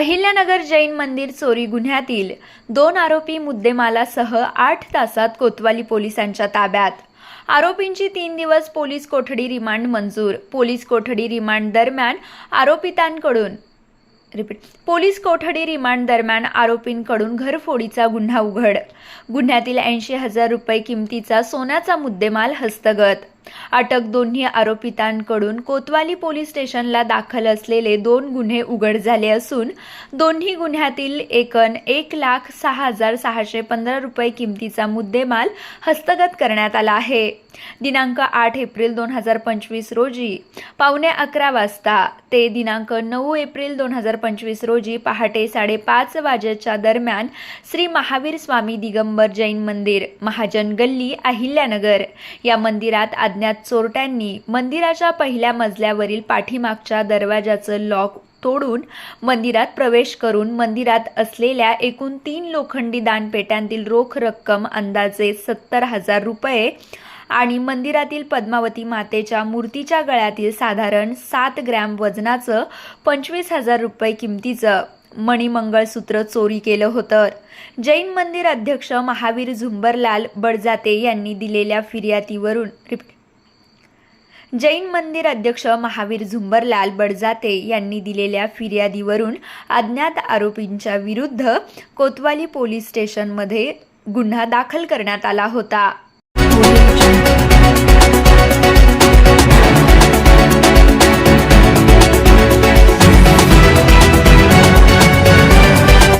अहिल्यानगर जैन मंदिर चोरी गुन्ह्यातील दोन आरोपी मुद्देमालासह आठ तासात कोतवाली पोलिसांच्या ताब्यात. आरोपींची तीन दिवस पोलीस कोठडी रिमांड मंजूर. पोलीस कोठडी रिमांड दरम्यान आरोपितांकडून रिपीट पोलीस कोठडी रिमांड दरम्यान आरोपींकडून घरफोडीचा गुन्हा उघड. गुन्ह्यातील ऐंशी हजार रुपये किमतीचा सोन्याचा मुद्देमाल हस्तगत. अटक दोन्ही आरोपितांकडून कोतवाली पोलीस स्टेशनला दाखल असलेले दोन गुन्हे उघड झाले असून दोन्ही गुन्ह्यातील एकन एक लाख सहा हजार सहाशे पंधरा रुपये किमतीचा मुद्देमाल हस्तगत करण्यात आला आहे. दिनांक आठ एप्रिल दोन हजार पंचवीस रोजी पावणे अकरा वाजता ते दिनांक नऊ एप्रिल दोन हजार पंचवीस रोजी पहाटे साडेपाच वाजेच्या दरम्यान श्री महावीर स्वामी दिगंबर जैन मंदिर महाजन गल्ली अहिल्यानगर या मंदिरात अज्ञात चोरट्यांनी मंदिराच्या पहिल्या मजल्यावरील पाठीमागच्या दरवाजाचं लॉक तोडून मंदिरात प्रवेश करून मंदिरात असलेल्या एकूण तीन लोखंडी दानपेट्यांतील रोख रक्कम अंदाजे सत्तर हजार रुपये आणि मंदिरातील पद्मावती मातेच्या मूर्तीच्या गळ्यातील साधारण सात ग्रॅम वजनाचं पंचवीस हजार रुपये किमतीचं मणिमंगळसूत्र चोरी केलं होतं. जैन मंदिर अध्यक्ष महावीर झुंबरलाल बडजाते यांनी दिलेल्या फिर्यादीवरून जैन मंदिर अध्यक्ष महावीर झुंबरलाल बडजाते यांनी दिलेल्या फिर्यादीवरून अज्ञात आरोपींच्या विरुद्ध कोतवाली पोलीस स्टेशनमध्ये गुन्हा दाखल करण्यात आला होता.